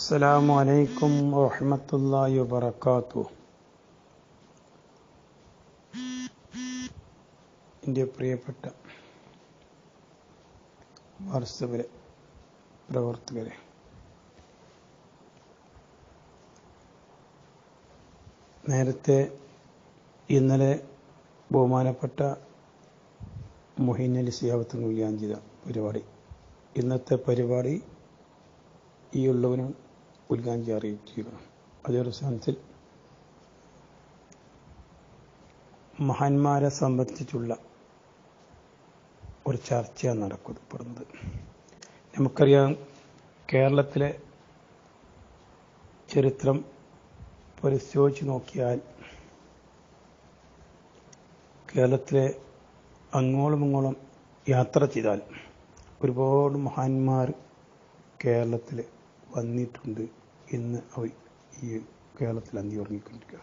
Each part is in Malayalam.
السلام عليكم ورحمة الله وبركاته എൻ്റെ പ്രിയപ്പെട്ട വാട്സപ്പിലെ പ്രവർത്തകരെ നേരത്തെ ഇന്നലെ ബഹുമാനപ്പെട്ട മൊഹീൻ അലി സിയാവത്ത് ഉദ്ഘാടനം ചെയ്ത പരിപാടി ഇന്നത്തെ പരിപാടി ഈ ഉള്ളവന് ചെയ്യാൻ അറിയിക്കുകയാണ് അതേ സ്ഥാനത്തിൽ മഹാന്മാരെ സംബന്ധിച്ചുള്ള ഒരു ചർച്ചയാണ് നടക്കപ്പെടുന്നത്. നമുക്കറിയാം കേരളത്തിലെ ചരിത്രം പരിശോധിച്ച് നോക്കിയാൽ കേരളത്തിലെ അങ്ങോളം ഇങ്ങോളം യാത്ര ചെയ്താൽ ഒരുപാട് മഹാന്മാർ കേരളത്തിൽ വന്നിട്ടുണ്ട്. ഇന്ന് ഈ കേരളത്തിൽ അന്തി ഉറങ്ങിക്കൊണ്ടിരിക്കുക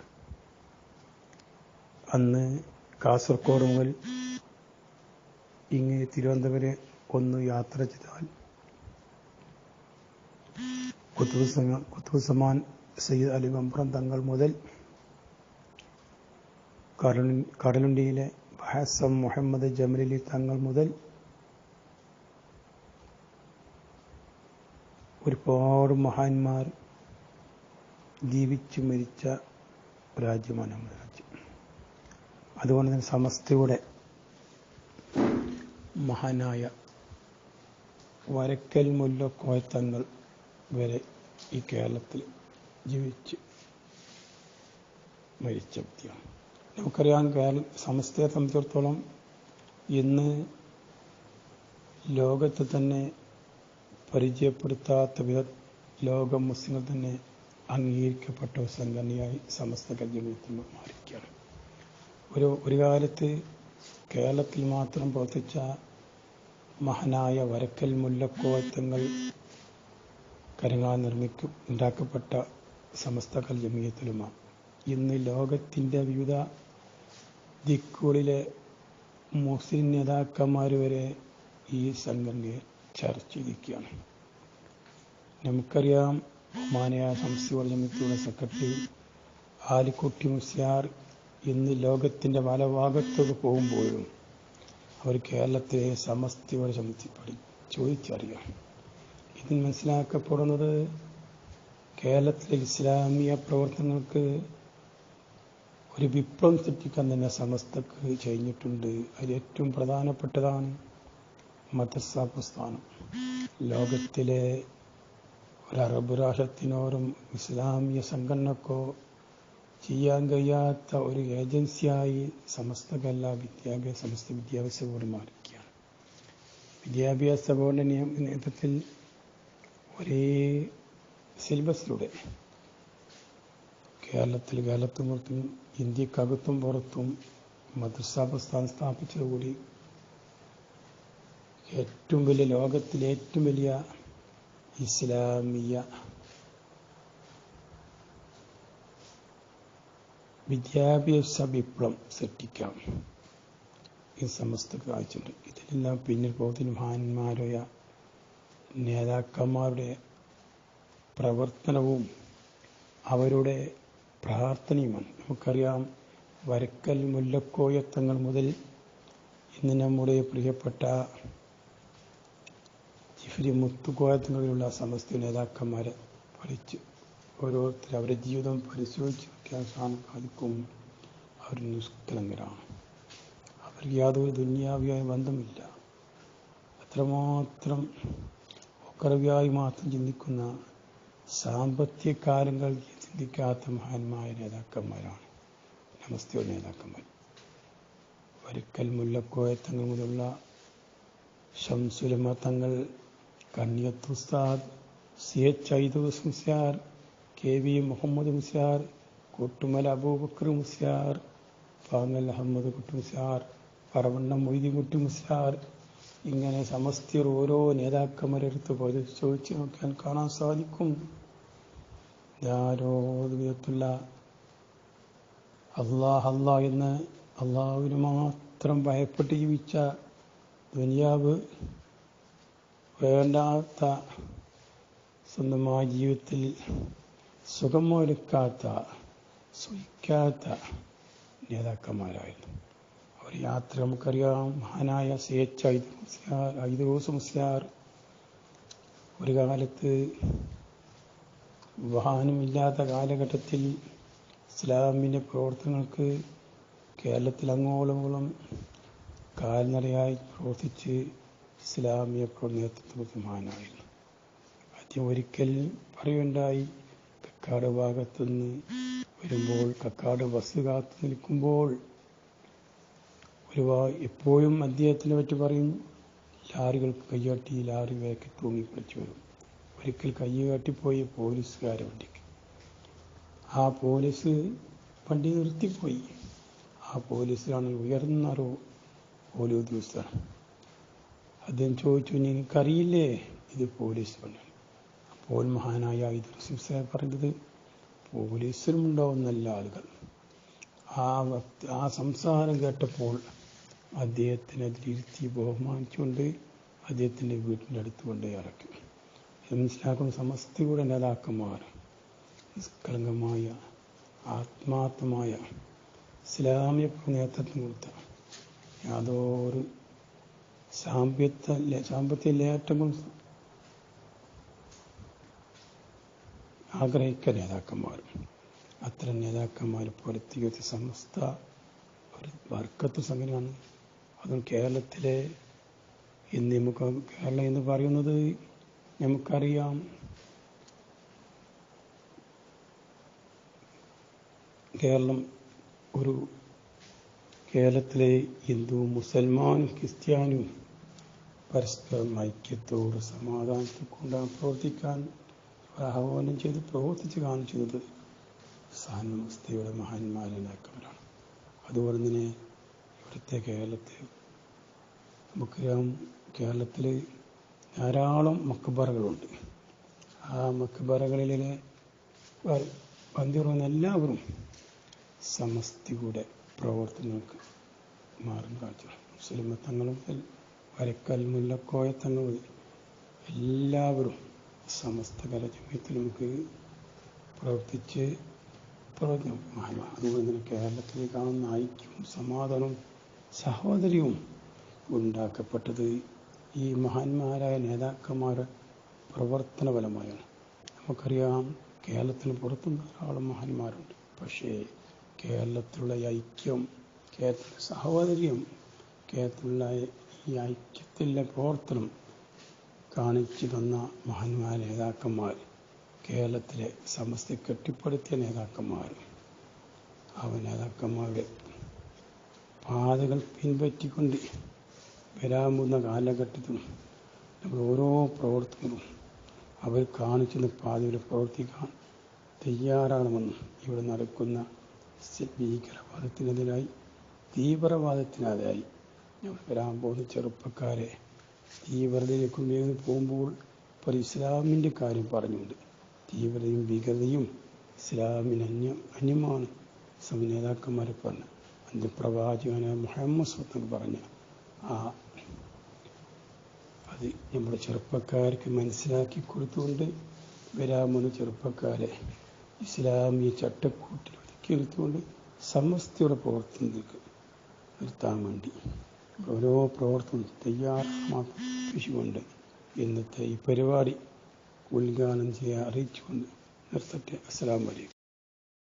അന്ന് കാസർഗോഡ് മുതൽ ഇങ്ങനെ തിരുവനന്തപുരം ഒന്ന് യാത്ര ചെയ്താൽ കുത്തുബുസമാൻ സയ്യിദ് അലി മമ്പ്രം തങ്ങൾ മുതൽ കടലുണ്ടിയിലെ ഹസം മുഹമ്മദ് ജമലി തങ്ങൾ മുതൽ ഒരുപാട് മഹാന്മാർ ജീവിച്ചു മരിച്ച രാജ്യമാണ് നമ്മുടെ രാജ്യം. അതുകൊണ്ട് തന്നെ സമസ്തയുടെ മഹാനായ വരക്കൽ മുല്ല കോയത്തങ്ങൾ വരെ ഈ കേരളത്തിൽ ജീവിച്ച് മരിച്ച വ്യക്തിയാണ്. നമുക്കറിയാം കേരള സമസ്തയെ സംബന്ധിച്ചിടത്തോളം ഇന്ന് ലോകത്ത് തന്നെ പരിചയപ്പെടുത്താത്ത വിധ ലോക മുസ്ലിങ്ങൾ തന്നെ അംഗീകരിക്കപ്പെട്ട ഒരു സംഘടനയായി സമസ്ത കല്യാണത്തിൽ മാറിയിരിക്കുകയാണ് ഒരു ഒരു കാലത്ത് കേരളത്തിൽ മാത്രം പ്രവർത്തിച്ച മഹനായ വരക്കൽ മുല്ലക്കോത്തങ്ങൾ കരങ്ങളാൽ നിർമ്മിക്കും ഉണ്ടാക്കപ്പെട്ട സമസ്ത കൽ ഇന്ന് ലോകത്തിന്റെ വിവിധ ദിക്കുകളിലെ മുസ്ലിം നേതാക്കന്മാർ വരെ ഈ സംഘടനയെ ചർച്ച ചെയ്തിരിക്കുകയാണ്. നമുക്കറിയാം ബഹുമാനയായ സംസ്ഥ ജമിത്തിയുടെ സെക്രട്ടറി ആലിക്കുട്ടി മുസ്യാർ ഇന്ന് ലോകത്തിന്റെ പല ഭാഗത്തോട് പോകുമ്പോഴും അവർ കേരളത്തിലെ ചമത്തി പഠി ചോദിച്ചറിയാം. ഇതിൽ മനസ്സിലാക്കപ്പെടുന്നത് കേരളത്തിലെ ഇസ്ലാമിക പ്രവർത്തനങ്ങൾക്ക് ഒരു വിപ്ലവം സൃഷ്ടിക്കാൻ തന്നെ സമസ്തക്ക് കഴിഞ്ഞിട്ടുണ്ട്. അതിൽ ഏറ്റവും പ്രധാനപ്പെട്ടതാണ് മദ്രസ പ്രസ്ഥാനം. ലോകത്തിലെ ഒരു അറബ് ഇസ്ലാമിക സംഘടനക്കോ ചെയ്യാൻ കഴിയാത്ത ഒരു ഏജൻസിയായി സമസ്തകല്ല വിദ്യാഭ്യാസ സമസ്ത വിദ്യാഭ്യാസ ബോർഡ് മാറിയിരിക്കുകയാണ് വിദ്യാഭ്യാസ ബോർഡിന്റെ നേതൃത്വത്തിൽ ഒരേ സിലബസിലൂടെ കേരളത്തിൽ കേരളത്തും പുറത്തും ഇന്ത്യക്കകത്തും പുറത്തും മദ്രസ പ്രസ്ഥാനം സ്ഥാപിച്ചതുകൂടി ഏറ്റവും വലിയ ലോകത്തിലെ ഏറ്റവും വലിയ ഇസ്ലാമിയ. വിദ്യാഭ്യാസ വിപ്ലവം സൃഷ്ടിക്കാം. ഈ സമസ്ത കാഴ്ചയുണ്ട്. ഇതിലെല്ലാം പിന്നിൽ പോകുന്ന മഹാന്മാരായ നേതാക്കന്മാരുടെ പ്രവർത്തനവും അവരുടെ പ്രാർത്ഥനയുമാണ്. നമുക്കറിയാം വരക്കൽ മുല്ലക്കോയത്തങ്ങൾ മുതൽ ഇന്ന് നമ്മുടെ പ്രിയപ്പെട്ട ജിഫരി മുത്തുകോയത്തങ്ങളിലുള്ള സമസ്ത നേതാക്കന്മാരെ പഠിച്ച് ഓരോരുത്തർ അവരുടെ ജീവിതം പരിശോധിച്ച് നോക്കിയാൽ സാധിക്കും. അവർ നിഷ്കളങ്കരാണ്. അവർക്ക് യാതൊരു ദുന്യാവിയായ ബന്ധമില്ല. അത്രമാത്രം ഒക്കറവിയായി മാത്രം ചിന്തിക്കുന്ന സാമ്പത്തിക കാര്യങ്ങൾ ചിന്തിക്കാത്ത മഹാന്മായ നേതാക്കന്മാരാണ്. നമസ്തോ നേതാക്കന്മാർ. വരിക്കൽ മുല്ലക്കോയ തങ്ങൾ മുതലുള്ള Thangal Kanniyath Ustad C H Aidarus Musliyar K V Muhammad Musliyar Koottumala Abubakar Musliyar ഫാമൽ Ahmed Kutty Musliyar പറവണ്ണം Moythi കുട്ടി മുസ്യാർ ഇങ്ങനെ സമസ്തിർ ഓരോ നേതാക്കന്മാരെടുത്ത് പരിശോധിച്ച് നോക്കാൻ കാണാൻ സാധിക്കും. അള്ളാഹ് അള്ളാഹ് എന്ന് അള്ളാഹുവിന് മാത്രം ഭയപ്പെട്ട് ജീവിച്ച ദുനിയാവ് വേണ്ടാത്ത സ്വന്തമായ ജീവിതത്തിൽ സുഖമൊരുക്കാത്ത സുഖിക്കാത്ത നേതാക്കന്മാരായിരുന്നു. അവർ യാത്ര നമുക്കറിയാം. മഹാനായ സി എച്ച് ഐദ് മുസ്ലിയാർ ഐദൂസ് മുസ്ലിയാർ. ഒരു കാലത്ത് വാഹനമില്ലാത്ത കാലഘട്ടത്തിൽ ഇസ്ലാമിന്റെ പ്രവർത്തനങ്ങൾക്ക് കേരളത്തിൽ അങ്ങോളമോളം കാൽനടയായി പ്രവർത്തിച്ച് ഇസ്ലാമിയ നേതൃത്വ ബഹുമാനായിരുന്നു ആദ്യം ഒരിക്കൽ പറയുണ്ടായി കക്കാട് ഭാഗത്തുനിന്ന് വരുമ്പോൾ കക്കാട് ബസ് കാത്തു നിൽക്കുമ്പോൾ ഒരുപാട് എപ്പോഴും അദ്ദേഹത്തിനെ പറ്റി പറയും ലാറികൾക്ക് കയ്യാട്ടി ലാറി വേക്കി തൂങ്ങി പിടിച്ചു വരും. ഒരിക്കൽ കൈ കാട്ടിപ്പോയി പോലീസുകാരെ വണ്ടിക്ക് ആ പോലീസ് വണ്ടി നിർത്തിപ്പോയി. ആ പോലീസിലാണ് ഉയർന്ന ഒരു പോലീസ് ഉദ്യോഗസ്ഥനാണ് അദ്ദേഹം ചോദിച്ചു നിങ്ങൾക്കറിയില്ലേ ഇത് പോലീസ് പള്ളിയാണ് അപ്പോൾ മഹാനായ ഇത് സാഹിബ് പറഞ്ഞത് പോലീസിലും ഉണ്ടാവുന്നല്ല ആളുകൾ. ആ ആ സംസാരം കേട്ടപ്പോൾ അദ്ദേഹത്തിനെ അതിലിരുത്തി ബഹുമാനിച്ചുകൊണ്ട് അദ്ദേഹത്തിന്റെ വീട്ടിന്റെ അടുത്ത് കൊണ്ട് ഇറക്കി മനസ്സിലാക്കുന്ന സമസ്തയുടെ നേതാക്കന്മാർ നിഷ്കളങ്കമായ ആത്മാർത്ഥമായ ഇസ്ലാമിക നേതൃത്വം കൊടുത്ത യാതൊരു സാമ്പത്തിക സാമ്പത്തിക നേട്ടങ്ങളും ആഗ്രഹിക്ക നേതാക്കന്മാർ. അത്തരം നേതാക്കന്മാർ പുറത്തിയൊരു സമസ്ത ഒരു വർക്കത്ത് സംഘടനയാണ്. അതും കേരളത്തിലെ ഇന്ന് നമുക്ക് കേരളം എന്ന് പറയുന്നത് നമുക്കറിയാം. കേരളം ഒരു കേരളത്തിലെ ഹിന്ദു മുസൽമാനും ക്രിസ്ത്യാനും പരസ്പരം ഐക്യത്തോട് സമാധാനത്തിൽ കൊണ്ടാണ് പ്രവർത്തിക്കാൻ ആഹ്വാനം ചെയ്ത് പ്രവർത്തിച്ച് കാണിച്ചത് സഹനമസ്തയുടെ മഹാന്മാരെ നയക്കവരാണ് അതുപോലെ തന്നെ ഇവിടുത്തെ കേരളത്തെ നമുക്കറിയാം കേരളത്തിൽ ധാരാളം മക്കബറകളുണ്ട് ആ മക്കബറകളിലെ പന്തിറുന്ന എല്ലാവരും സമസ്തിയുടെ പ്രവർത്തനങ്ങൾക്ക് മാറും കാണിച്ചു മുസ്ലിം തങ്ങളും വരക്കൽ മുല്ലക്കോയ തങ്ങൾ എല്ലാവരും സമസ്ത കലജമയത്തിൽ നമുക്ക് പ്രവർത്തിച്ച് പ്രവർത്തനം അതുപോലെ തന്നെ കേരളത്തിൽ കാണുന്ന ഐക്യവും സമാധാനവും സഹോദര്യവും ഉണ്ടാക്കപ്പെട്ടത് ഈ മഹാന്മാരായ നേതാക്കന്മാരുടെ പ്രവർത്തന ഫലമായാണ്. നമുക്കറിയാം കേരളത്തിന് പുറത്തും ധാരാളം മഹാന്മാരുണ്ട്. പക്ഷേ കേരളത്തിലുള്ള ഐക്യം കേരളത്തിലെ സഹോദര്യം കേരളത്തിലുള്ള ഈ ഐക്യത്തിന്റെ പ്രവർത്തനം കാണിച്ചു തന്ന മഹാന്മാര നേതാക്കന്മാർ കേരളത്തിലെ സമസ്ത കെട്ടിപ്പടുത്തിയ നേതാക്കന്മാർ. അവ നേതാക്കന്മാരുടെ പാതകൾ പിൻപറ്റിക്കൊണ്ട് വരാൻ പോകുന്ന കാലഘട്ടത്തിലും നമ്മൾ ഓരോ പ്രവർത്തകരും അവർ കാണിക്കുന്ന പാതയിൽ പ്രവർത്തിക്കാൻ തയ്യാറാകണമെന്നും ഇവിടെ നടക്കുന്ന ഭീകരവാദത്തിനെതിരായി തീവ്രവാദത്തിനെതിരായി വരാൻ പോകുന്ന ചെറുപ്പക്കാരെ തീവ്രതയിലേക്ക് ഉയർന്നു പോകുമ്പോൾ ഇപ്പോൾ ഇസ്ലാമിന്റെ കാര്യം പറഞ്ഞുണ്ട് തീവ്രതയും ഭീകരതയും ഇസ്ലാമിന് അന്യ അന്യമാണ്. സമ നേതാക്കന്മാരെ പറഞ്ഞ അന്ത്യപ്രവാചകനായ മുഹമ്മദ് സ്വത്തം പറഞ്ഞ ആ അത് നമ്മുടെ ചെറുപ്പക്കാർക്ക് മനസ്സിലാക്കി കൊടുത്തുകൊണ്ട് വരാമെന്ന് ചെറുപ്പക്കാരെ ഇസ്ലാമിക ചട്ടക്കൂട്ടിൽ ഒരുക്കിയെടുത്തുകൊണ്ട് സമസ്തയുടെ പ്രവർത്തനത്തിലേക്ക് നിർത്താൻ വേണ്ടി. ഓരോ പ്രവർത്തനം തയ്യാറാക്കിച്ചുകൊണ്ട് ഇന്നത്തെ ഈ പരിപാടി ഉദ്ഘാടനം ചെയ്യാൻ അറിയിച്ചുകൊണ്ട് നിർത്തട്ടെ. അസ്സലാമു അലൈക്കും.